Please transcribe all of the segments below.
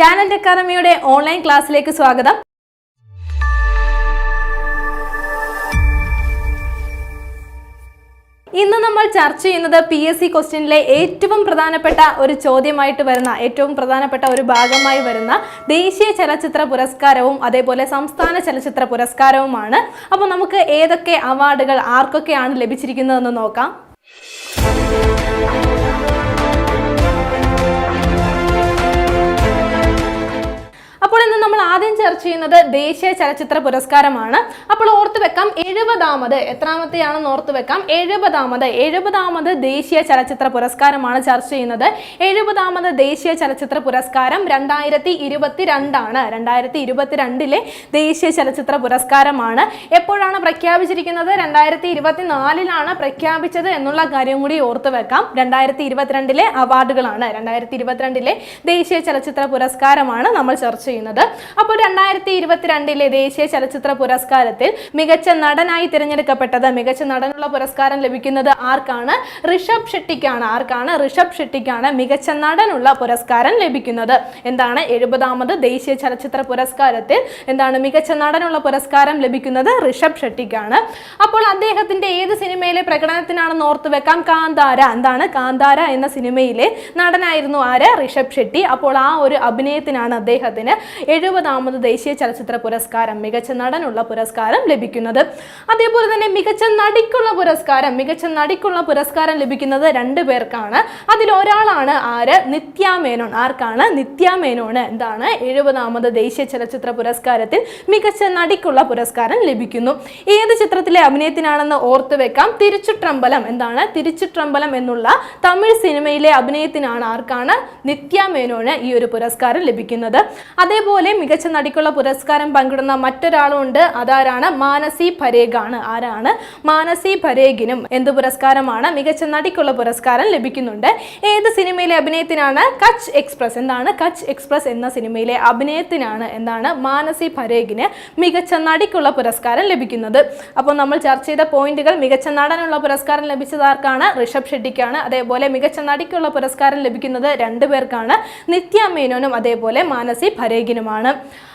Talent അക്കാദമിയുടെ online ക്ലാസ്സിലേക്ക് സ്വാഗതം. ഇന്ന് നമ്മൾ ചർച്ച ചെയ്യുന്നത് പി എസ് സി ക്വസ്റ്റ്യനിലെ ഏറ്റവും പ്രധാനപ്പെട്ട ഒരു ചോദ്യമായിട്ട് വരുന്ന ഏറ്റവും പ്രധാനപ്പെട്ട ഒരു ഭാഗമായി വരുന്ന ദേശീയ ചലച്ചിത്ര പുരസ്കാരവും അതേപോലെ സംസ്ഥാന ചലച്ചിത്ര പുരസ്കാരവുമാണ്. അപ്പോൾ നമുക്ക് ഏതൊക്കെ അവാർഡുകൾ ആർക്കൊക്കെയാണ് ലഭിച്ചിരിക്കുന്നതെന്ന് നോക്കാം. അപ്പോൾ ഇന്ന് നമ്മൾ ആദ്യം ചർച്ച ചെയ്യുന്നത് ദേശീയ ചലച്ചിത്ര പുരസ്കാരമാണ്. അപ്പോൾ ഓർത്തു വെക്കാം എഴുപതാമത് എത്രാമത്തെയാണെന്ന് ഓർത്തു വെക്കാം. എഴുപതാമത് എഴുപതാമത് ദേശീയ ചലച്ചിത്ര പുരസ്കാരമാണ് ചർച്ച ചെയ്യുന്നത്. എഴുപതാമത് ദേശീയ ചലച്ചിത്ര പുരസ്കാരം രണ്ടായിരത്തി ഇരുപത്തി രണ്ടാണ് രണ്ടായിരത്തി ഇരുപത്തിരണ്ടിലെ ദേശീയ ചലച്ചിത്ര പുരസ്കാരമാണ്. എപ്പോഴാണ് പ്രഖ്യാപിച്ചിരിക്കുന്നത്? രണ്ടായിരത്തി ഇരുപത്തിനാലിലാണ് പ്രഖ്യാപിച്ചത് എന്നുള്ള കാര്യം കൂടി ഓർത്തു വെക്കാം. രണ്ടായിരത്തി ഇരുപത്തിരണ്ടിലെ അവാർഡുകളാണ്. രണ്ടായിരത്തി ഇരുപത്തിരണ്ടിലെ ദേശീയ ചലച്ചിത്ര പുരസ്കാരമാണ് നമ്മൾ ചർച്ച ചെയ്യുന്നത്. അപ്പോൾ രണ്ടായിരത്തി ഇരുപത്തിരണ്ടിലെ ദേശീയ ചലച്ചിത്ര പുരസ്കാരത്തിൽ മികച്ച നടനായി തിരഞ്ഞെടുക്കപ്പെട്ടത് മികച്ച നടനുള്ള പുരസ്കാരം ലഭിക്കുന്നത് ആർക്കാണ്? ഋഷഭ് ഷെട്ടിക്കാണ്. ആർക്കാണ്? ഋഷഭ് ഷെട്ടിക്കാണ് മികച്ച നടനുള്ള പുരസ്കാരം ലഭിക്കുന്നത്. എന്താണ് എഴുപതാമത് ദേശീയ ചലച്ചിത്ര പുരസ്കാരത്തിൽ എന്താണ് മികച്ച നടനുള്ള പുരസ്കാരം ലഭിക്കുന്നത്? ഋഷഭ് ഷെട്ടിക്കാണ്. അപ്പോൾ അദ്ദേഹത്തിന്റെ ഏത് സിനിമയിലെ പ്രകടനത്തിനാണെന്ന് ഓർത്ത് വെക്കാം. കാന്താര. എന്താണ്? കാന്താര എന്ന സിനിമയിലെ നടനായിരുന്നു ആര്? ഋഷഭ് ഷെട്ടി. അപ്പോൾ ആ ഒരു അഭിനയത്തിനാണ് അദ്ദേഹത്തിന് എഴുപതാമത് ദേശീയ ചലച്ചിത്ര പുരസ്കാരം മികച്ച നടനുള്ള പുരസ്കാരം ലഭിക്കുന്നത്. അതേപോലെ തന്നെ മികച്ച നടിക്കുള്ള പുരസ്കാരം മികച്ച നടിക്കുള്ള പുരസ്കാരം ലഭിക്കുന്നത് രണ്ടു പേർക്കാണ്. അതിൽ ഒരാളാണ് ആര്? നിത്യ മേനോൻ. ആർക്കാണ്? നിത്യ എന്താണ്? എഴുപതാമത് ദേശീയ ചലച്ചിത്ര പുരസ്കാരത്തിൽ മികച്ച നടിക്കുള്ള പുരസ്കാരം ലഭിക്കുന്നു. ഏത് ചിത്രത്തിലെ അഭിനയത്തിനാണെന്ന് ഓർത്തു വെക്കാം. തിരുച്ചുട്രമ്പലം എന്താണ്? തിരുച്ചുട്രമ്പലം എന്നുള്ള തമിഴ് സിനിമയിലെ അഭിനയത്തിനാണ് ആർക്കാണ്? നിത്യ മേനോന് ഈ ഒരു പുരസ്കാരം ലഭിക്കുന്നത്. അതേപോലെ മികച്ച നടിക്കുള്ള പുരസ്കാരം പങ്കിടുന്ന മറ്റൊരാളുണ്ട് അതാരാണ്? മാനസി പരേഗാണ് ആരാണ്? മാനസി പരേഗിനും എന്ത് പുരസ്കാരമാണ്? മികച്ച നടിക്കുള്ള പുരസ്കാരം ലഭിക്കുന്നുണ്ട്. ഏത് സിനിമയിലെ അഭിനയത്തിനാണ് കച്ച് എക്സ്പ്രസ്? എന്താണ് കച്ച് എക്സ്പ്രസ് എന്ന സിനിമയിലെ അഭിനയത്തിനാണ് എന്താണ് മാനസി പരേഗിന് മികച്ച നടിക്കുള്ള പുരസ്കാരം ലഭിക്കുന്നത്? അപ്പോൾ നമ്മൾ ചർച്ച ചെയ്ത പോയിന്റുകൾ മികച്ച നടനുള്ള പുരസ്കാരം ലഭിച്ചത് ആർക്കാണ്? ഋഷഭ് ഷെട്ടിക്കാണ്. അതേപോലെ മികച്ച നടിക്കുള്ള പുരസ്കാരം ലഭിക്കുന്നത് രണ്ടുപേർക്കാണ് നിത്യ മേനോനും അതേപോലെ മാനസി പരേഗിനുമാണ്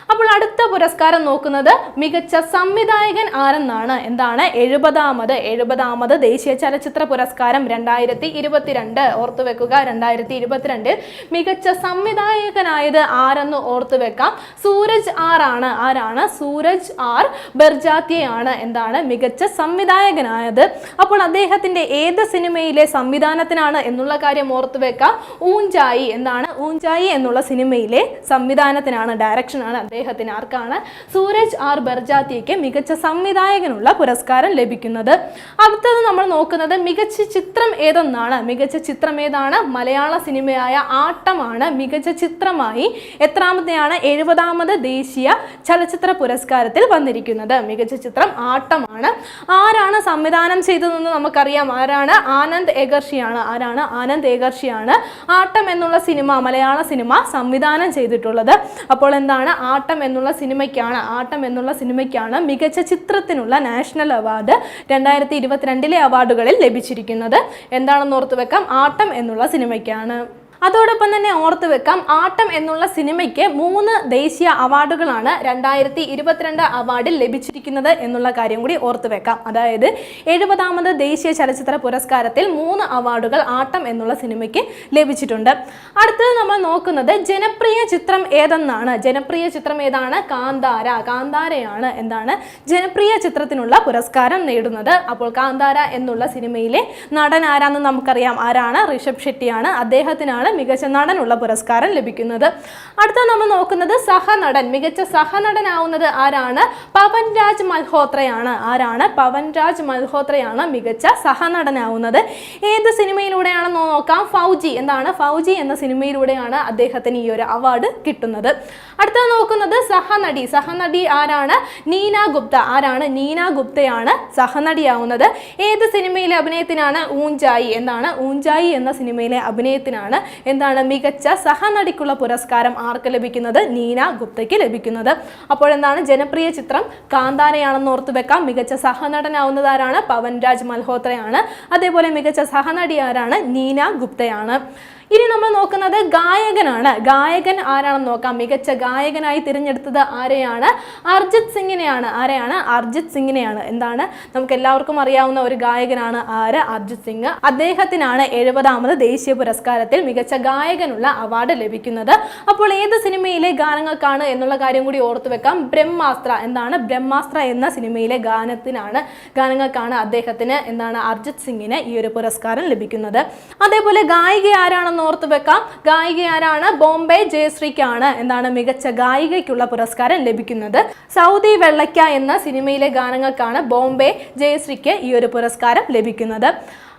അപ്പോൾ അടുത്ത പുരസ്കാരം നോക്കുന്നത് മികച്ച സംവിധായകൻ ആരെന്നാണ്? എന്താണ്? എഴുപതാമത് എഴുപതാമത് ദേശീയ ചലച്ചിത്ര പുരസ്കാരം രണ്ടായിരത്തി ഇരുപത്തിരണ്ട് ഓർത്തു വെക്കുക രണ്ടായിരത്തി ഇരുപത്തിരണ്ടിൽ മികച്ച സംവിധായകനായത് ആരെന്ന് ഓർത്തു വെക്കാം. സൂരജ് ആർ ആണ്. ആരാണ്? സൂരജ് ആർ ബെർജാത്തിയാണ്. എന്താണ്? മികച്ച സംവിധായകനായത്. അപ്പോൾ അദ്ദേഹത്തിന്റെ ഏത് സിനിമയിലെ സംവിധാനത്തിനാണ് എന്നുള്ള കാര്യം ഓർത്തു വെക്കാം. ഊഞ്ചായി. എന്താണ്? ഊഞ്ചായി എന്നുള്ള സിനിമയിലെ സംവിധാനത്തിനാണ് ഡയറക്ഷനാണ് അദ്ദേഹത്തിന് ആർക്കാണ്? സൂരജ് ആർ ബർജാത്തിക്ക് മികച്ച സംവിധായകനുള്ള പുരസ്കാരം ലഭിക്കുന്നത്. അടുത്തത് നമ്മൾ നോക്കുന്നത് മികച്ച ചിത്രം ഏതെന്നാണ്? മികച്ച ചിത്രം ഏതാണ്? മലയാള സിനിമയായ ആട്ടമാണ് മികച്ച ചിത്രമായി എത്രാമത്തെയാണ്? എഴുപതാമത് ദേശീയ ചലച്ചിത്ര പുരസ്കാരത്തിൽ വന്നിരിക്കുന്നത്. മികച്ച ചിത്രം ആട്ടമാണ്. ആരാണ് സംവിധാനം ചെയ്തതെന്ന് നമുക്കറിയാം. ആരാണ്? ആനന്ദ് ഏകർഷിയാണ്. ആരാണ്? ആനന്ദ് ഏകർഷിയാണ് ആട്ടം എന്നുള്ള സിനിമ മലയാള സിനിമ സംവിധാനം ചെയ്തിട്ടുള്ളത്. അപ്പോൾ എന്താണ്? ആട്ടം എന്നുള്ള സിനിമയ്ക്കാണ് ആട്ടം എന്നുള്ള സിനിമയ്ക്കാണ് മികച്ച ചിത്രത്തിനുള്ള നാഷണൽ അവാർഡ് രണ്ടായിരത്തി ഇരുപത്തിരണ്ടിലെ അവാർഡുകളിൽ ലഭിച്ചിരിക്കുന്നത്. എന്താണെന്ന് ഓർത്തു വെക്കാം? ആട്ടം എന്നുള്ള സിനിമയ്ക്കാണ്. അതോടൊപ്പം തന്നെ ഓർത്തു വെക്കാം ആട്ടം എന്നുള്ള സിനിമയ്ക്ക് മൂന്ന് ദേശീയ അവാർഡുകളാണ് രണ്ടായിരത്തി ഇരുപത്തിരണ്ട് അവാർഡിൽ ലഭിച്ചിരിക്കുന്നത് എന്നുള്ള കാര്യം കൂടി ഓർത്തു വെക്കാം. അതായത് എഴുപതാമത് ദേശീയ ചലച്ചിത്ര പുരസ്കാരത്തിൽ മൂന്ന് അവാർഡുകൾ ആട്ടം എന്നുള്ള സിനിമയ്ക്ക് ലഭിച്ചിട്ടുണ്ട്. അടുത്തത് നമ്മൾ നോക്കുന്നത് ജനപ്രിയ ചിത്രം ഏതെന്നാണ്. ജനപ്രിയ ചിത്രം ഏതാണ്? കാന്താര. കാന്താരയാണ് എന്താണ് ജനപ്രിയ ചിത്രത്തിനുള്ള പുരസ്കാരം നേടുന്നത്. അപ്പോൾ കാന്താര എന്നുള്ള സിനിമയിലെ നടൻ ആരാന്ന് നമുക്കറിയാം. ആരാണ്? ഋഷഭ് ഷെട്ടിയാണ്. അദ്ദേഹത്തിനാണ് മികച്ച നടനുള്ള പുരസ്കാരം ലഭിക്കുന്നത്. അടുത്ത നമ്മൾ നോക്കുന്നത് സഹനടൻ. മികച്ച സഹനടനാവുന്നത് ആരാണ്? പവൻ രാജ് മൽഹോത്രയാണ്. ആരാണ്? പവൻ രാജ് മൽഹോത്രയാണ് മികച്ച സഹനടനാവുന്നത്. ഏത് സിനിമയിലൂടെയാണെന്ന് നോക്കാം. ഫൗജി. എന്താണ്? ഫൗജി എന്ന സിനിമയിലൂടെയാണ് അദ്ദേഹത്തിന് ഈ ഒരു അവാർഡ് കിട്ടുന്നത്. അടുത്ത നോക്കുന്നത് സഹനടി. സഹനടി ആരാണ്? നീന ഗുപ്ത. ആരാണ്? നീന ഗുപ്തയാണ് സഹനടിയാവുന്നത്. ഏത് സിനിമയിലെ അഭിനയത്തിനാണ്? ഊഞ്ചായി. എന്താണ്? ഊഞ്ചായി എന്ന സിനിമയിലെ അഭിനയത്തിനാണ് എന്താണ് മികച്ച സഹനടിക്കുള്ള പുരസ്കാരം ആർക്ക് ലഭിക്കുന്നത്? നീന ഗുപ്തയ്ക്ക് ലഭിക്കുന്നത്. അപ്പോൾ എന്താണ് ജനപ്രിയ ചിത്രം? കാന്താരയാണെന്ന് ഓർത്തു വെക്കാം. മികച്ച സഹനടനാവുന്നത് ആരാണ് പവൻ രാജ് മൽഹോത്രയാണ്. അതേപോലെ മികച്ച സഹനടി ആരാണ് നീന ഗുപ്തയാണ്. ഇനി നമ്മൾ നോക്കുന്നത് ഗായകനാണ്. ഗായകൻ ആരാണെന്ന് നോക്കാം. മികച്ച ഗായകനായി തിരഞ്ഞെടുത്തത് ആരെയാണ്? അർജിത് സിംഗിനെയാണ്. ആരെയാണ്? അർജിത് സിംഗിനെയാണ്. എന്താണ്? നമുക്ക് എല്ലാവർക്കും അറിയാവുന്ന ഒരു ഗായകനാണ് ആര്? അർജിത് സിംഗ്. അദ്ദേഹത്തിനാണ് എഴുപതാമത് ദേശീയ പുരസ്കാരത്തിൽ മികച്ച ഗായകനുള്ള അവാർഡ് ലഭിക്കുന്നത്. അപ്പോൾ ഏത് സിനിമയിലെ ഗാനങ്ങൾക്കാണ് എന്നുള്ള കാര്യം കൂടി ഓർത്തു വെക്കാം. ബ്രഹ്മാസ്ത്ര. എന്താണ്? ബ്രഹ്മാസ്ത്ര എന്ന സിനിമയിലെ ഗാനത്തിനാണ് ഗാനങ്ങൾക്കാണ് അദ്ദേഹത്തിന് എന്താണ് അർജിത് സിംഗിന് ഈ ഒരു പുരസ്കാരം ലഭിക്കുന്നത്. അതേപോലെ ഗായിക ആരാണെന്ന് ഓർത്തു വെക്കാം. ഗായിക ആരാണ്? ബോംബെ ജയശ്രീക്കാണ് എന്താണ് മികച്ച ഗായികയ്ക്കുള്ള പുരസ്കാരം ലഭിക്കുന്നത്. സൗദി വെള്ളയ്ക്ക എന്ന സിനിമയിലെ ഗാനങ്ങൾക്കാണ് ബോംബെ ജയശ്രീക്ക് ഈ ഒരു പുരസ്കാരം ലഭിക്കുന്നത്.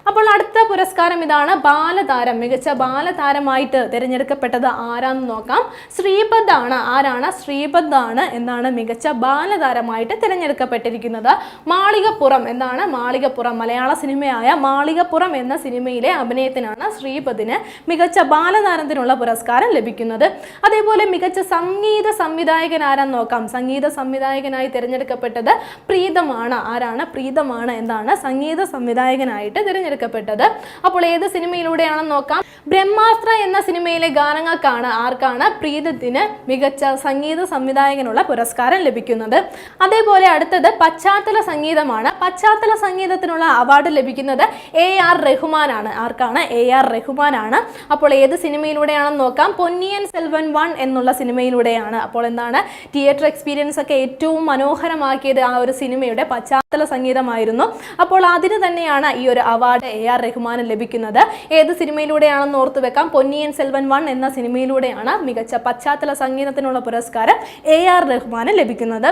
അപ്പോൾ അടുത്ത പുരസ്കാരം ഇതാണ് ബാലതാരം. മികച്ച ബാലതാരമായിട്ട് തിരഞ്ഞെടുക്കപ്പെട്ടത് ആരാന്ന് നോക്കാം. ശ്രീപദ് ആണ്. ആരാണ്? ശ്രീപദ് ആണ് എന്നാണ് മികച്ച ബാലതാരമായിട്ട് തിരഞ്ഞെടുക്കപ്പെട്ടിരിക്കുന്നത്. മാളികപ്പുറം എന്താണ്? മാളികപ്പുറം. മലയാള സിനിമയായ മാളികപ്പുറം എന്ന സിനിമയിലെ അഭിനയത്തിനാണ് ശ്രീപദിന് മികച്ച ബാലതാരത്തിനുള്ള പുരസ്കാരം ലഭിക്കുന്നത്. അതേപോലെ മികച്ച സംഗീത സംവിധായകൻ ആരാന്ന് നോക്കാം. സംഗീത സംവിധായകനായി തിരഞ്ഞെടുക്കപ്പെട്ടത് പ്രീതമാണ്. ആരാണ്? പ്രീതമാണ് എന്താണ് സംഗീത സംവിധായകനായിട്ട് തിരഞ്ഞെടുക്കപ്പെട്ടത് അപ്പോൾ ഏത് സിനിമയിലൂടെയാണെന്ന് നോക്കാം. ബ്രഹ്മാസ്ത്ര എന്ന സിനിമയിലെ ഗാനങ്ങൾക്കാണ് ആർക്കാണ് പ്രീതത്തിന് മികച്ച സംഗീത സംവിധായകനുള്ള പുരസ്കാരം ലഭിക്കുന്നത്. അതേപോലെ അടുത്തത് പശ്ചാത്തല സംഗീതമാണ്. പശ്ചാത്തല സംഗീതത്തിനുള്ള അവാർഡ് ലഭിക്കുന്നത് എ ആർ റഹ്മാനാണ്. ആർക്കാണ്? എ ആർ റഹ്മാനാണ്. അപ്പോൾ ഏത് സിനിമയിലൂടെയാണെന്ന് നോക്കാം. പൊന്നിയൻ സെൽവൻ വൺ എന്നുള്ള സിനിമയിലൂടെയാണ്. അപ്പോൾ എന്താണ്? തിയേറ്റർ എക്സ്പീരിയൻസ് ഒക്കെ ഏറ്റവും മനോഹരമാക്കിയത് ആ ഒരു സിനിമയുടെ പശ്ചാത്തല സംഗീതമായിരുന്നു. അപ്പോൾ അതിന് തന്നെയാണ് ഈ ഒരു അവാർഡ് എ ആർ റഹ്മാന് ലഭിക്കുന്നത്. ഏത് സിനിമയിലൂടെയാണെന്ന് ഓർത്തു വെക്കാം. പൊന്നിയൻ സെൽവൻ വൺ എന്ന സിനിമയിലൂടെയാണ് മികച്ച പശ്ചാത്തല സംഗീതത്തിനുള്ള പുരസ്കാരം എ ആർ റഹ്മാന് ലഭിക്കുന്നത്.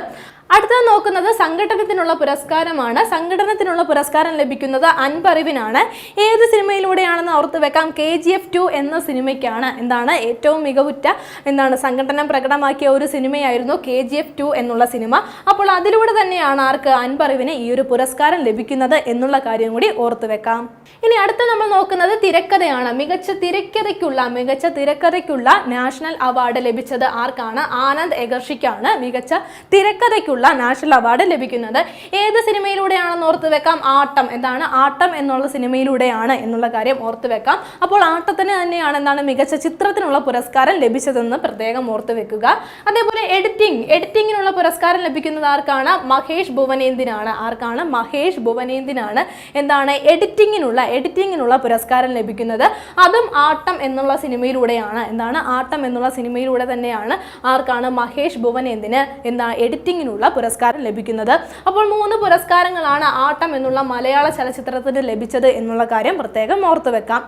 അടുത്തത് നോക്കുന്നത് സംഘടനത്തിനുള്ള പുരസ്കാരമാണ്. സംഘടനത്തിനുള്ള പുരസ്കാരം ലഭിക്കുന്നത് അൻപറിവിനാണ്. ഏത് സിനിമയിലൂടെയാണെന്ന് ഓർത്ത് വെക്കാം. കെ ജി എഫ് ടു എന്ന സിനിമയ്ക്കാണ് എന്താണ് ഏറ്റവും മികവുറ്റ എന്താണ് സംഘടന പ്രകടമാക്കിയ ഒരു സിനിമയായിരുന്നു കെ ജി എഫ് ടു എന്നുള്ള സിനിമ. അപ്പോൾ അതിലൂടെ തന്നെയാണ് ആർക്ക് അൻപറിവിന് ഈ ഒരു പുരസ്കാരം ലഭിക്കുന്നത് എന്നുള്ള കാര്യം കൂടി ഓർത്ത് വെക്കാം. ഇനി അടുത്ത നമ്മൾ നോക്കുന്നത് തിരക്കഥയാണ്. മികച്ച തിരക്കഥയ്ക്കുള്ള മികച്ച തിരക്കഥയ്ക്കുള്ള നാഷണൽ അവാർഡ് ലഭിച്ചത് ആർക്കാണ്? ആനന്ദ് എഗർഷിക്കാണ് മികച്ച തിരക്കഥയ്ക്കുള്ള നാഷണൽ അവാർഡ് ലഭിക്കുന്നത് ഏത് സിനിമയിലൂടെയാണെന്ന് ഓർത്ത് വെക്കാം. ആട്ടം. എന്താണ്? ആട്ടം എന്നുള്ള സിനിമയിലൂടെയാണ് എന്നുള്ള കാര്യം ഓർത്ത് വെക്കാം. അപ്പോൾ ആട്ടത്തിന് തന്നെയാണ് എന്താണ് മികച്ച ചിത്രത്തിനുള്ള പുരസ്കാരം ലഭിച്ചതെന്ന് പ്രത്യേകം ഓർത്ത് വെക്കുക. അതേപോലെ എഡിറ്റിംഗ് എഡിറ്റിങ്ങിനുള്ള പുരസ്കാരം ലഭിക്കുന്നത് ആർക്കാണ്? മഹേഷ് ഭുവനേന്ദിനാണ് ആർക്കാണ്? മഹേഷ് ഭുവനേന്ദിനാണ് എന്താണ് എഡിറ്റിങ്ങിനുള്ള എഡിറ്റിങ്ങിനുള്ള പുരസ്കാരം ലഭിക്കുന്നത്. അതും ആട്ടം എന്നുള്ള സിനിമയിലൂടെയാണ്. എന്താണ്? ആട്ടം എന്നുള്ള സിനിമയിലൂടെ തന്നെയാണ് ആർക്കാണ് മഹേഷ് ഭുവനേന്ദിന് എന്താ എഡിറ്റിങ്ങിനുള്ള പുരസ്കാരം ലഭിക്കുന്നത്. അപ്പോൾ മൂന്ന് പുരസ്കാരങ്ങളാണ് ആട്ടം എന്നുള്ള മലയാള ചലച്ചിത്രത്തിന് ലഭിച്ചത് എന്നുള്ള കാര്യം പ്രത്യേകം ഓർത്തു വെക്കാം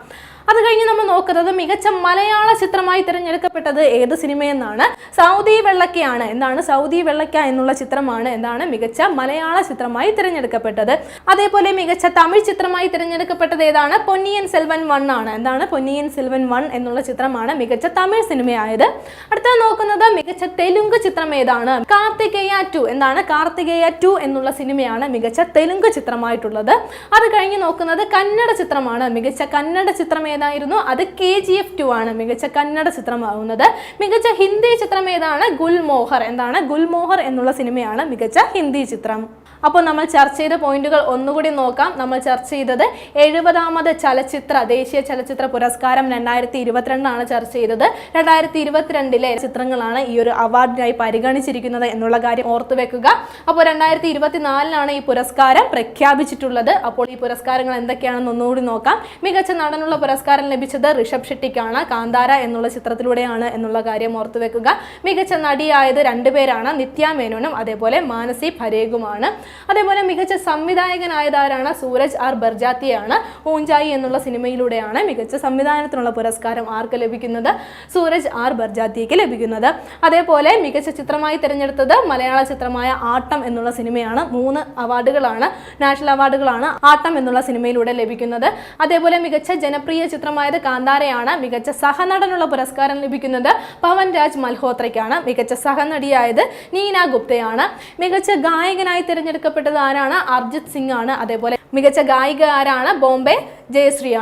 അത് കഴിഞ്ഞ് നമ്മൾ നോക്കുന്നത് മികച്ച മലയാള ചിത്രമായി തിരഞ്ഞെടുക്കപ്പെട്ടത് ഏത് സിനിമയെന്നാണ്? സൗദി വെള്ളക്കയാണ്. എന്താണ് സൗദി വെള്ളക്ക എന്നുള്ള ചിത്രമാണ് എന്താണ് മികച്ച മലയാള ചിത്രമായി തിരഞ്ഞെടുക്കപ്പെട്ടത്. അതേപോലെ മികച്ച തമിഴ് ചിത്രമായി തിരഞ്ഞെടുക്കപ്പെട്ടത് ഏതാണ്? പൊന്നിയൻ സെൽവൻ വൺ ആണ്. എന്താണ് പൊന്നിയൻ സെൽവൻ വൺ എന്നുള്ള ചിത്രമാണ് മികച്ച തമിഴ് സിനിമയായത്. അടുത്ത നോക്കുന്നത് മികച്ച തെലുങ്ക് ചിത്രം ഏതാണ്? കാർത്തികേയ ടു. എന്താണ് കാർത്തികേയ ടു എന്നുള്ള സിനിമയാണ് മികച്ച തെലുങ്ക് ചിത്രമായിട്ടുള്ളത്. അത് കഴിഞ്ഞ് നോക്കുന്നത് കന്നഡ ചിത്രമാണ്. മികച്ച കന്നഡ ചിത്രം ഏതായിരുന്നു? അത് കെ ജി എഫ് ടു ആണ് മികച്ച കന്നഡ ചിത്രമാകുന്നത്. മികച്ച ഹിന്ദി ചിത്രം ഏതാണ്? ഗുൽമോഹർ. എന്താണ്? ഗുൽമോഹർ എന്നുള്ള സിനിമയാണ് മികച്ച ഹിന്ദി ചിത്രം. അപ്പോൾ നമ്മൾ ചർച്ച ചെയ്ത പോയിന്റുകൾ ഒന്നുകൂടി നോക്കാം. നമ്മൾ ചർച്ച ചെയ്തത് എഴുപതാമത് ചലച്ചിത്ര ദേശീയ ചലച്ചിത്ര പുരസ്കാരം രണ്ടായിരത്തി ഇരുപത്തിരണ്ടാണ് ചർച്ച ചെയ്തത്. രണ്ടായിരത്തി ഇരുപത്തിരണ്ടിലെ ചിത്രങ്ങളാണ് ഈ ഒരു അവാർഡിനായി പരിഗണിച്ചിരിക്കുന്നത് എന്നുള്ള കാര്യം ഓർത്തു വെക്കുക. അപ്പോൾ രണ്ടായിരത്തി ഇരുപത്തിനാലിലാണ് ഈ പുരസ്കാരം പ്രഖ്യാപിച്ചിട്ടുള്ളത്. അപ്പോൾ ഈ പുരസ്കാരങ്ങൾ എന്തൊക്കെയാണെന്ന് ഒന്നുകൂടി നോക്കാം. മികച്ച നടനുള്ള പുരസ്കാരം ലഭിച്ചത് ഋഷഭ് ഷെട്ടിക്കാണ്. കാന്താര എന്നുള്ള ചിത്രത്തിലൂടെയാണ് എന്നുള്ള കാര്യം ഓർത്തു വെക്കുക. മികച്ച നടിയായത് രണ്ടുപേരാണ്. നിത്യ മേനോനും അതേപോലെ മാനസി പരേഗുമാണ് അതേപോലെ മികച്ച സംവിധായകനായതാരാണ് സൂരജ് ആർ ബർജാത്തിയാണ് ഊഞ്ചായി എന്നുള്ള സിനിമയിലൂടെയാണ് മികച്ച സംവിധാനത്തിനുള്ള പുരസ്കാരം ആർക്ക് ലഭിക്കുന്നത്? സൂരജ് ആർ ബർജാത്തിക്ക് ലഭിക്കുന്നത്. അതേപോലെ മികച്ച ചിത്രമായി തിരഞ്ഞെടുത്തത് മലയാള ചിത്രമായ ആട്ടം എന്നുള്ള സിനിമയാണ്. മൂന്ന് അവാർഡുകളാണ് നാഷണൽ അവാർഡുകളാണ് ആട്ടം എന്നുള്ള സിനിമയിലൂടെ ലഭിക്കുന്നത്. അതേപോലെ മികച്ച ജനപ്രിയ ചിത്രമായത് കാന്താരയാണ്. മികച്ച സഹനടനുള്ള പുരസ്കാരം ലഭിക്കുന്നത് പവൻ രാജ് മൽഹോത്രയ്ക്കാണ്. മികച്ച സഹനടിയായത് നീന ഗുപ്തയാണ്. മികച്ച ഗായകനായി തിരഞ്ഞെടുക്കപ്പെട്ടത് ആരാണ്? അർജിത് സിംഗ് ആണ്. അതേപോലെ മികച്ച ഗായിക ആരാണ്? ബോംബെ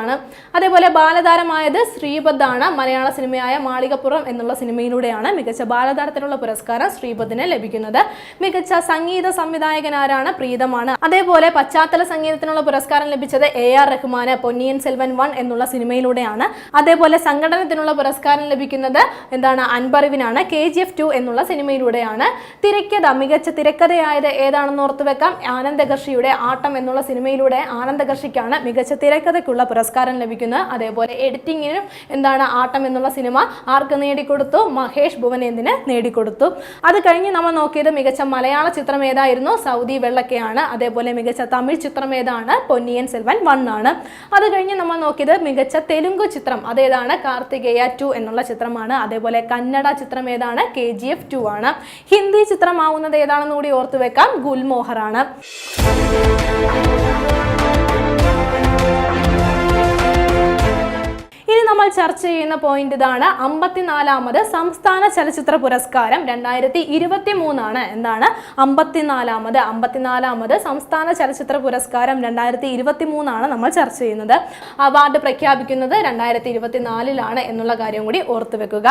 ആണ്. അതേപോലെ ബാലതാരമായത് ശ്രീപദ് ആണ്. മലയാള സിനിമയായ മാളികപ്പുറം എന്നുള്ള സിനിമയിലൂടെയാണ് മികച്ച ബാലതാരത്തിനുള്ള പുരസ്കാരം ശ്രീപദിന് ലഭിക്കുന്നത്. മികച്ച സംഗീത സംവിധായകൻ ആരാണ്? പ്രീതമാണ്. അതേപോലെ പശ്ചാത്തല സംഗീതത്തിനുള്ള പുരസ്കാരം ലഭിച്ചത് എ ആർ റഹ്മാന് പൊന്നിയൻ സെൽവൻ വൺ എന്നുള്ള സിനിമയിലൂടെയാണ്. അതേപോലെ സംഘടനത്തിനുള്ള പുരസ്കാരം ലഭിക്കുന്നത് എന്താണ്? അൻപറിവിനാണ്. കെ ജി എഫ് ടു എന്നുള്ള സിനിമയിലൂടെയാണ്. തിരക്കഥ മികച്ച തിരക്കഥയായത് ഏതാണെന്ന് ഓർത്തു വെക്കാം. ആനന്ദകർഷിയുടെ ആട്ടം എന്നുള്ള സിനിമയിലൂടെ ആനന്ദകർഷിക്കാണ് മികച്ച തിരക്കഥയ്ക്കുള്ള പുരസ്കാരം ലഭിക്കുന്നത്. അതേപോലെ എഡിറ്റിങ്ങിനും എന്താണ് ആട്ടം എന്നുള്ള സിനിമ ആർക്ക് നേടിക്കൊടുത്തു? മഹേഷ് ഭുവനേന്ദിന് നേടിക്കൊടുത്തു. അത് കഴിഞ്ഞ് നമ്മൾ നോക്കിയത് മികച്ച മലയാള ചിത്രം ഏതായിരുന്നു? സൗദി വെള്ളക്കയാണ്. അതേപോലെ മികച്ച തമിഴ് ചിത്രം ഏതാണ്? പൊന്നിയൻ സെൽവൻ വൺ ആണ് അത് കഴിഞ്ഞ് നമ്മൾ നോക്കിയത് മികച്ച തെലുങ്ക് ചിത്രം. അതേതാണ് കാർത്തികേയ ടു എന്നുള്ള ചിത്രമാണ്. അതേപോലെ കന്നഡ ചിത്രം ഏതാണ്? കെ ജി എഫ് ടു ആണ്. ഹിന്ദി ചിത്രമാവുന്നത് ഏതാണെന്ന് കൂടി ഓർത്തു വെക്കാം. ഗുൽമോഹറാണ് ഇനി നമ്മൾ ചർച്ച ചെയ്യുന്ന പോയിന്റ് ഇതാണ്. അമ്പത്തിനാലാമത് സംസ്ഥാന ചലച്ചിത്ര പുരസ്കാരം രണ്ടായിരത്തി ഇരുപത്തി മൂന്നാണ് എന്താണ്? അമ്പത്തിനാലാമത്. അമ്പത്തിനാലാമത് സംസ്ഥാന ചലച്ചിത്ര പുരസ്കാരം രണ്ടായിരത്തി ഇരുപത്തി മൂന്നാണ് നമ്മൾ ചർച്ച ചെയ്യുന്നത്. അവാർഡ് പ്രഖ്യാപിക്കുന്നത് രണ്ടായിരത്തി ഇരുപത്തിനാലിലാണ് എന്നുള്ള കാര്യം കൂടി ഓർത്തു വെക്കുക.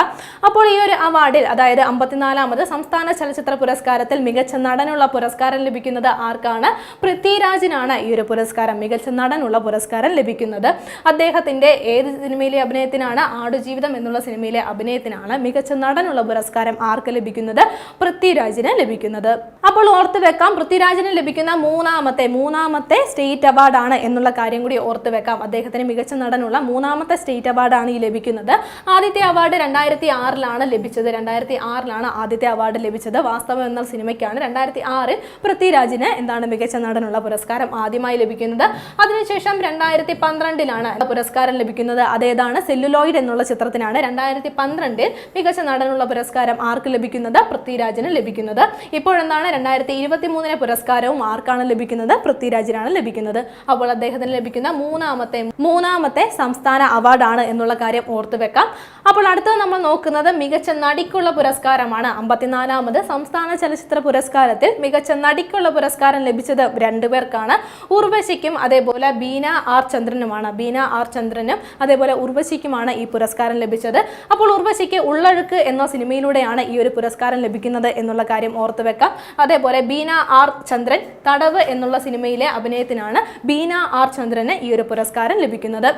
അപ്പോൾ ഈ ഒരു അവാർഡിൽ അതായത് അമ്പത്തിനാലാമത് സംസ്ഥാന ചലച്ചിത്ര പുരസ്കാരത്തിൽ മികച്ച നടനുള്ള പുരസ്കാരം ലഭിക്കുന്നത് ആർക്കാണ്? പൃഥ്വിരാജിനാണ് ഈ ഒരു പുരസ്കാരം മികച്ച നടനുള്ള പുരസ്കാരം ലഭിക്കുന്നത്. അദ്ദേഹത്തിന്റെ ഏത് സിനിമയിലെ അഭിനയത്തിനാണ് ആടുജീവിതം എന്നുള്ള സിനിമയിലെ അഭിനയത്തിനാണ് മികച്ച നടനുള്ള പുരസ്കാരം ആർക്ക് ലഭിക്കുന്നത്? പൃഥ്വിരാജിന് ലഭിക്കുന്നത്. അപ്പോൾ ഓർത്ത് വെക്കാം പൃഥ്വിരാജിന് ലഭിക്കുന്ന മൂന്നാമത്തെ മൂന്നാമത്തെ സ്റ്റേറ്റ് അവാർഡാണ് എന്നുള്ള കാര്യം കൂടി ഓർത്ത് വെക്കാം. അദ്ദേഹത്തിന് മികച്ച നടനുള്ള മൂന്നാമത്തെ സ്റ്റേറ്റ് അവാർഡാണ് ഈ ലഭിക്കുന്നത്. ആദ്യത്തെ അവാർഡ് രണ്ടായിരത്തി ആറിലാണ് ലഭിച്ചത്. രണ്ടായിരത്തി ആറിലാണ് ആദ്യത്തെ അവാർഡ് ലഭിച്ചത്. വാസ്തവം എന്ന സിനിമയ്ക്കാണ്. രണ്ടായിരത്തി ആറിൽ പൃഥ്വിരാജിന് എന്താണ് മികച്ച നടനുള്ള പുരസ്കാരം ആദ്യമായി ലഭിക്കുന്നത്? അതിനുശേഷം രണ്ടായിരത്തി പന്ത്രണ്ടിലാണ് പുരസ്കാരം ലഭിക്കുന്നത്. അതേതാണ്? സെല്ലുലോയിഡ് എന്നുള്ള ചിത്രത്തിനാണ് രണ്ടായിരത്തി പന്ത്രണ്ടിൽ മികച്ച നടനുള്ള പുരസ്കാരം ആർക്ക് ലഭിക്കുന്നത്? പൃഥ്വിരാജിന് ലഭിക്കുന്നത്. ഇപ്പോഴെന്താണ് രണ്ടായിരത്തി ഇരുപത്തി മൂന്നിലെ പുരസ്കാരവും ആർക്കാണ് ലഭിക്കുന്നത്? പൃഥ്വിരാജിനാണ് ലഭിക്കുന്നത്. അപ്പോൾ അദ്ദേഹത്തിന് ലഭിക്കുന്ന മൂന്നാമത്തെ മൂന്നാമത്തെ സംസ്ഥാന അവാർഡാണ് എന്നുള്ള കാര്യം ഓർത്തു വെക്കാം. അപ്പോൾ അടുത്തത് നമ്മൾ നോക്കുന്നത് മികച്ച നടിക്കുള്ള പുരസ്കാരമാണ്. അമ്പത്തിനാലാമത് സംസ്ഥാന ചലച്ചിത്ര പുരസ്കാരത്തിൽ മികച്ച നടിക്കുള്ള പുരസ്കാരം ലഭിച്ചത് രണ്ടുപേർക്കാണ് ഉർവശിക്കും അതേപോലെ ബീന ആർ ചന്ദ്രനുമാണ്. ബീന ആർ ചന്ദ്രനും അതേപോലെ ഉർവശിക്കുമാണ് ഈ പുരസ്കാരം ലഭിച്ചത്. അപ്പോൾ ഉർവശിക്ക് ഉള്ളഴുക്ക് എന്ന സിനിമയിലൂടെയാണ് ഈ ഒരു പുരസ്കാരം ലഭിക്കുന്നത് എന്നുള്ള കാര്യം ഓർത്തു വെക്കാം. അതേപോലെ ബീന ആർ ചന്ദ്രൻ തടവ് എന്നുള്ള സിനിമയിലെ അഭിനയത്തിനാണ് ബീന ആർ ചന്ദ്രന് ഈ ഒരു പുരസ്കാരം ലഭിക്കുന്നത്.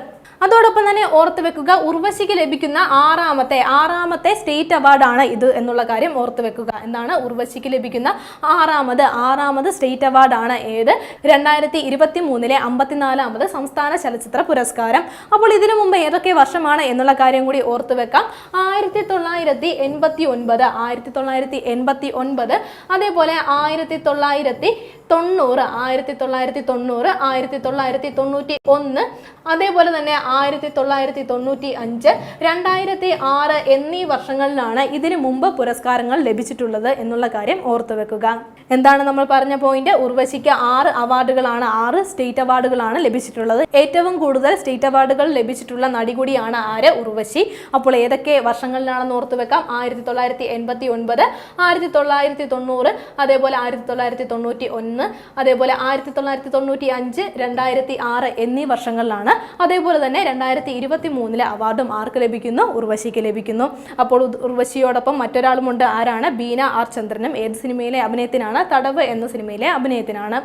അതോടൊപ്പം തന്നെ ഓർത്തു വെക്കുക ഉർവശിക്ക് ലഭിക്കുന്ന ആറാമത്തെ ആറാമത്തെ സ്റ്റേറ്റ് അവാർഡാണ് ഇത് എന്നുള്ള കാര്യം ഓർത്തു വെക്കുക. എന്താണ്? ഉർവശിക്ക് ലഭിക്കുന്ന ആറാമത് ആറാമത് സ്റ്റേറ്റ് അവാർഡാണ് ഏത്? രണ്ടായിരത്തി ഇരുപത്തി മൂന്നിലെ അമ്പത്തിനാലാമത് സംസ്ഥാന ചലച്ചിത്ര പുരസ്കാരം. അപ്പോൾ ഇതിനു മുമ്പ് ഏതൊക്കെ വർഷമാണ് എന്നുള്ള കാര്യം കൂടി ഓർത്തു വെക്കാം. ആയിരത്തി തൊള്ളായിരത്തി എൺപത്തി ഒൻപത് ആയിരത്തി തൊള്ളായിരത്തി എൺപത്തി ഒൻപത് അതേപോലെ ആയിരത്തി തൊള്ളായിരത്തി തൊണ്ണൂറ് ആയിരത്തി തൊള്ളായിരത്തി തൊണ്ണൂറ് ആയിരത്തി തൊള്ളായിരത്തി തൊണ്ണൂറ്റി ഒന്ന് അതേപോലെ തന്നെ ആയിരത്തി തൊള്ളായിരത്തി തൊണ്ണൂറ്റി അഞ്ച് രണ്ടായിരത്തി ആറ് എന്നീ വർഷങ്ങളിലാണ് ഇതിനു മുമ്പ് പുരസ്കാരങ്ങൾ ലഭിച്ചിട്ടുള്ളത് എന്നുള്ള കാര്യം ഓർത്തു വെക്കുക. എന്താണ് നമ്മൾ പറഞ്ഞ പോയിന്റ്? ഉർവശിക്ക് ആറ് അവാർഡുകളാണ് ആറ് സ്റ്റേറ്റ് അവാർഡുകളാണ് ലഭിച്ചിട്ടുള്ളത്. ഏറ്റവും കൂടുതൽ സ്റ്റേറ്റ് അവാർഡുകൾ ലഭിച്ചിട്ടുള്ള നടി കൂടിയാണ് ആര്? ഉർവശി. അപ്പോൾ ഏതൊക്കെ വർഷങ്ങളിലാണെന്ന് ഓർത്തു വെക്കാം. ആയിരത്തി തൊള്ളായിരത്തി എൺപത്തി ഒൻപത് ആയിരത്തി തൊള്ളായിരത്തി തൊണ്ണൂറ് അതേപോലെ ആയിരത്തി തൊള്ളായിരത്തി തൊണ്ണൂറ്റി ഒന്ന് അതേപോലെ ആയിരത്തി തൊള്ളായിരത്തി തൊണ്ണൂറ്റി അഞ്ച് രണ്ടായിരത്തി ആറ് എന്നീ വർഷങ്ങളിലാണ് അതേപോലെ തന്നെ രണ്ടായിരത്തി ഇരുപത്തി മൂന്നിലെ അവാർഡും ആർക്ക് ലഭിക്കുന്നു? ഉർവശിക്ക് ലഭിക്കുന്നു. അപ്പോൾ ഉർവശിയോടൊപ്പം മറ്റൊരാളുമുണ്ട്. ആരാണ്? ബീന ആർ ചന്ദ്രനും. ഏത് സിനിമയിലെ അഭിനയത്തിനാണ്? തടവ് എന്ന സിനിമയിലെ അഭിനയത്തിനാണ്.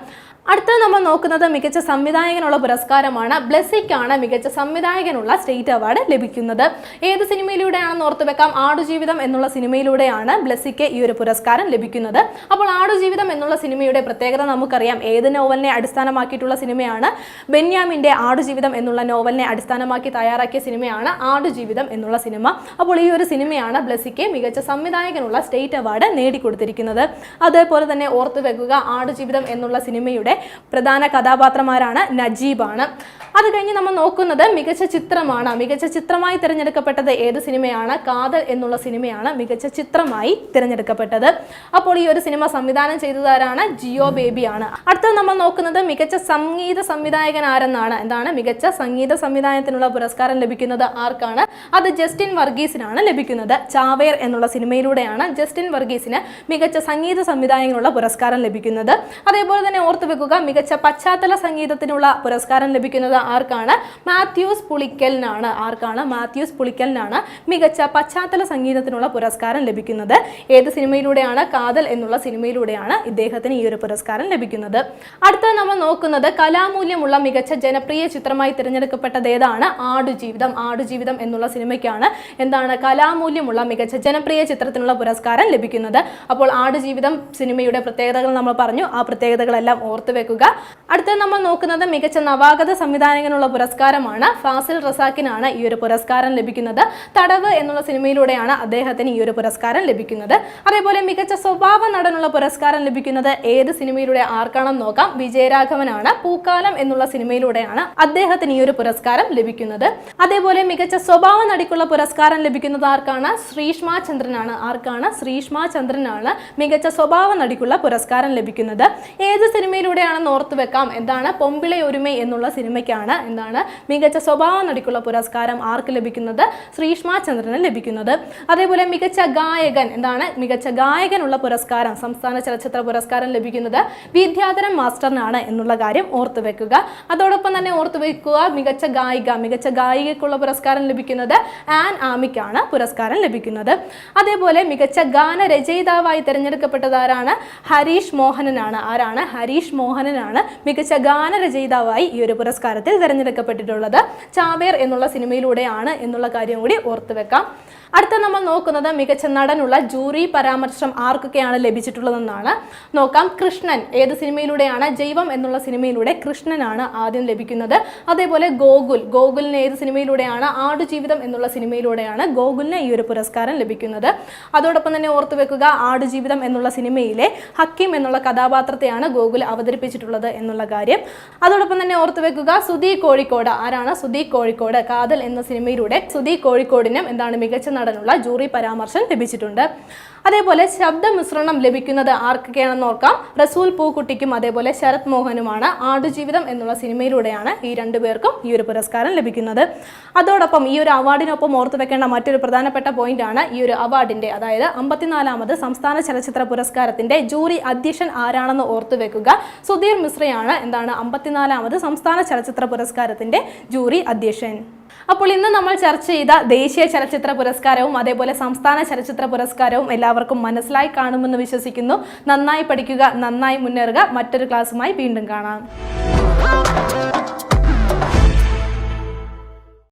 അടുത്തത് നമ്മൾ നോക്കുന്നത് മികച്ച സംവിധായകനുള്ള പുരസ്കാരമാണ്. ബ്ലെസിക്കാണ് മികച്ച സംവിധായകനുള്ള സ്റ്റേറ്റ് അവാർഡ് ലഭിക്കുന്നത്. ഏത് സിനിമയിലൂടെയാണെന്ന് ഓർത്തു വെക്കാം. ആടുജീവിതം എന്നുള്ള സിനിമയിലൂടെയാണ് ബ്ലെസിക്ക് ഈ ഒരു പുരസ്കാരം ലഭിക്കുന്നത്. അപ്പോൾ ആടുജീവിതം എന്നുള്ള സിനിമയുടെ പ്രത്യേകത നമുക്കറിയാം. ഏത് നോവലിനെ അടിസ്ഥാനമാക്കിയിട്ടുള്ള സിനിമയാണ്? ബെന്യാമിന്റെ ആടുജീവിതം എന്നുള്ള നോവലിനെ അടിസ്ഥാനമാക്കി തയ്യാറാക്കിയ സിനിമയാണ് ആടുജീവിതം എന്നുള്ള സിനിമ. അപ്പോൾ ഈ ഒരു സിനിമയാണ് ബ്ലെസിക്ക് മികച്ച സംവിധായകനുള്ള സ്റ്റേറ്റ് അവാർഡ് നേടിക്കൊടുത്തിരിക്കുന്നത്. അതേപോലെ തന്നെ ഓർത്തു വെക്കുക ആടുജീവിതം എന്നുള്ള സിനിമയുടെ പ്രധാന കഥാപാത്രമാരാണ് നജീബാണ്. അത് കഴിഞ്ഞ് നമ്മൾ നോക്കുന്നത് മികച്ച ചിത്രമാണ്. മികച്ച ചിത്രമായി തിരഞ്ഞെടുക്കപ്പെട്ടത് ഏത് സിനിമയാണ്? കാതൽ എന്നുള്ള സിനിമയാണ് മികച്ച ചിത്രമായി തിരഞ്ഞെടുക്കപ്പെട്ടത്. അപ്പോൾ ഈ ഒരു സിനിമ സംവിധാനം ചെയ്തതാരാണ്? ജിയോ ബേബിയാണ്. അടുത്തത് നമ്മൾ നോക്കുന്നത് മികച്ച സംഗീത സംവിധായകൻ ആരെന്നാണ്? എന്താണ്? മികച്ച സംഗീത സംവിധാനത്തിനുള്ള പുരസ്കാരം ലഭിക്കുന്നത് ആർക്കാണ്? അത് ജസ്റ്റിൻ വർഗീസിനാണ് ലഭിക്കുന്നത്. ചാവേർ എന്നുള്ള സിനിമയിലൂടെയാണ് ജസ്റ്റിൻ വർഗീസിന് മികച്ച സംഗീത സംവിധായകനുള്ള പുരസ്കാരം ലഭിക്കുന്നത്. അതേപോലെ തന്നെ ഓർത്തു വെക്കുക മികച്ച പശ്ചാത്തല സംഗീതത്തിനുള്ള പുരസ്കാരം ലഭിക്കുന്നത് ആർക്കാണ്? മാത്യൂസ് പുളിക്കലിനാണ് ആർക്കാണ്? മാത്യൂസ് പുളിക്കലിനാണ് മികച്ച പശ്ചാത്തല സംഗീതത്തിനുള്ള പുരസ്കാരം ലഭിക്കുന്നത്. ഏത് സിനിമയിലൂടെയാണ്? കാതൽ എന്നുള്ള സിനിമയിലൂടെയാണ് ഇദ്ദേഹത്തിന് ഈ ഒരു പുരസ്കാരം ലഭിക്കുന്നത്. അടുത്ത നമ്മൾ നോക്കുന്നത് കലാമൂല്യമുള്ള മികച്ച ജനപ്രിയ ചിത്രമായി തിരഞ്ഞെടുക്കപ്പെട്ടത് ഏതാണ്? ആടുജീവിതം. ആടുജീവിതം എന്നുള്ള സിനിമയ്ക്കാണ് എന്താണ് കലാമൂല്യമുള്ള മികച്ച ജനപ്രിയ ചിത്രത്തിനുള്ള പുരസ്കാരം ലഭിക്കുന്നത്. അപ്പോൾ ആടുജീവിതം സിനിമയുടെ പ്രത്യേകതകൾ നമ്മൾ പറഞ്ഞു. ആ പ്രത്യേകതകളെല്ലാം ഓർത്തു വെക്കുക. അടുത്തത് നമ്മൾ നോക്കുന്നത് മികച്ച നവാഗത സംവിധായകനുള്ള പുരസ്കാരമാണ് ഫാസിൽ റസാക്കിനാണ് ഈ ഒരു പുരസ്കാരം ലഭിക്കുന്നത്. തടവ് എന്നുള്ള സിനിമയിലൂടെയാണ് അദ്ദേഹത്തിന് ഈ ഒരു പുരസ്കാരം ലഭിക്കുന്നത്. അതേപോലെ മികച്ച സ്വഭാവ നടനുള്ള പുരസ്കാരം ലഭിക്കുന്നത് ഏത് സിനിമയിലൂടെ ആർക്കാണെന്ന് നോക്കാം. വിജയരാഘവനാണ് പൂക്കാലം എന്നുള്ള സിനിമയിലൂടെയാണ് അദ്ദേഹത്തിന് ഈ ഒരു പുരസ്കാരം ലഭിക്കുന്നത്. അതേപോലെ മികച്ച സ്വഭാവ നടിക്കുള്ള പുരസ്കാരം ലഭിക്കുന്നത് ആർക്കാണ്? ശ്രീഷ്മ ചന്ദ്രനാണ്. ആർക്കാണ്? ശ്രീഷ്മ ചന്ദ്രനാണ് മികച്ച സ്വഭാവ നടിക്കുള്ള പുരസ്കാരം ലഭിക്കുന്നത്. ഏത് സിനിമയിലൂടെയാണെന്ന് ഓർത്തു വെക്കാം. എന്താണ് പൊമ്പിളെ ഒരുമ എന്നുള്ള സിനിമയ്ക്കാണ് എന്താണ് മികച്ച സ്വഭാവ നടിക്കുള്ള പുരസ്കാരം ആർക്ക് ലഭിക്കുന്നത്? ശ്രീഷ്മ ചന്ദ്രന് ലഭിക്കുന്നത്. അതേപോലെ മികച്ച ഗായകൻ എന്താണ്? മികച്ച ഗായകനുള്ള പുരസ്കാരം സംസ്ഥാന ചലച്ചിത്ര പുരസ്കാരം ലഭിക്കുന്നത് വിദ്യാധരൻ മാസ്റ്ററിനാണ് എന്നുള്ള കാര്യം ഓർത്തു വെക്കുക. അതോടൊപ്പം തന്നെ ഓർത്തു വെക്കുക മികച്ച ഗായിക മികച്ച ഗായികയ്ക്കുള്ള പുരസ്കാരം ലഭിക്കുന്നത് ആൻ ആമിക്കാണ് പുരസ്കാരം ലഭിക്കുന്നത്. അതേപോലെ മികച്ച ഗാനരചയിതാവായി തിരഞ്ഞെടുക്കപ്പെട്ടത് ആരാണ്? ഹരീഷ് മോഹനനാണ്. ആരാണ്? ഹരീഷ് മോഹനനാണ് മികച്ച ഗാനരചയിതാവായി ഈ ഒരു പുരസ്കാരത്തിൽ തിരഞ്ഞെടുക്കപ്പെട്ടിട്ടുള്ളത് ചാവേർ എന്നുള്ള സിനിമയിലൂടെയാണ് എന്നുള്ള കാര്യം കൂടി ഓർത്തു വെക്കാം. അടുത്ത നമ്മൾ നോക്കുന്നത് മികച്ച നടനുള്ള ജൂറി പരാമർശം ആർക്കൊക്കെയാണ് ലഭിച്ചിട്ടുള്ളതെന്നാണ്. നോക്കാം കൃഷ്ണൻ ഏത് സിനിമയിലൂടെയാണ് ജൈവം എന്നുള്ള സിനിമയിലൂടെ കൃഷ്ണനാണ് ആദ്യം ലഭിക്കുന്നത്. അതേപോലെ ഗോകുൽ ഗോകുലിന് ഏത് സിനിമയിലൂടെയാണ് ആടുജീവിതം എന്നുള്ള സിനിമയിലൂടെയാണ് ഗോകുലിന് ഈ ഒരു പുരസ്കാരം ലഭിക്കുന്നത്. അതോടൊപ്പം തന്നെ ഓർത്തു വെക്കുക ആടുജീവിതം എന്നുള്ള സിനിമയിലെ ഹക്കീം എന്നുള്ള കഥാപാത്രത്തെയാണ് ഗോകുൽ അവതരിപ്പിച്ചിട്ടുള്ളത് എന്നുള്ള കാര്യം. അതോടൊപ്പം തന്നെ ഓർത്തു വെക്കുക സുധി കോഴിക്കോട്. ആരാണ് സുധി കോഴിക്കോട്? കാതൽ എന്ന സിനിമയിലൂടെ സുധി കോഴിക്കോടിനും എന്താണ് മികച്ച നടനുള്ള ജൂറി പരാമർശം ലഭിച്ചിട്ടുണ്ട്. അതേപോലെ ശബ്ദ മിശ്രണം ലഭിക്കുന്നത് ആർക്കൊക്കെയാണെന്ന് ഓർക്കാം. റസൂൽ പൂക്കുട്ടിക്കും അതേപോലെ ശരത് മോഹനുമാണ് ആടുജീവിതം എന്നുള്ള സിനിമയിലൂടെയാണ് ഈ രണ്ടുപേർക്കും ഈ ഒരു പുരസ്കാരം ലഭിക്കുന്നത്. അതോടൊപ്പം ഈ ഒരു അവാർഡിനൊപ്പം ഓർത്തു വെക്കേണ്ട മറ്റൊരു പ്രധാനപ്പെട്ട പോയിന്റ് ആണ് ഈ ഒരു അവാർഡിന്റെ അതായത് അമ്പത്തിനാലാമത് സംസ്ഥാന ചലച്ചിത്ര പുരസ്കാരത്തിന്റെ ജൂറി അധ്യക്ഷൻ ആരാണെന്ന് ഓർത്തു വെക്കുക. സുധീർ മിശ്രയാണ് എന്താണ് അമ്പത്തിനാലാമത് സംസ്ഥാന ചലച്ചിത്ര പുരസ്കാരത്തിന്റെ ജൂറി അധ്യക്ഷൻ. അപ്പോൾ ഇന്ന് നമ്മൾ ചർച്ച ചെയ്ത ദേശീയ ചലച്ചിത്ര പുരസ്കാരവും അതേപോലെ സംസ്ഥാന ചലച്ചിത്ര പുരസ്കാരവും എല്ലാവർക്കും മനസ്സിലായി കാണുമെന്ന് വിശ്വസിക്കുന്നു. നന്നായി പഠിക്കുക നന്നായി മുന്നേറുക. മറ്റൊരു ക്ലാസ്സുമായി വീണ്ടും കാണാം.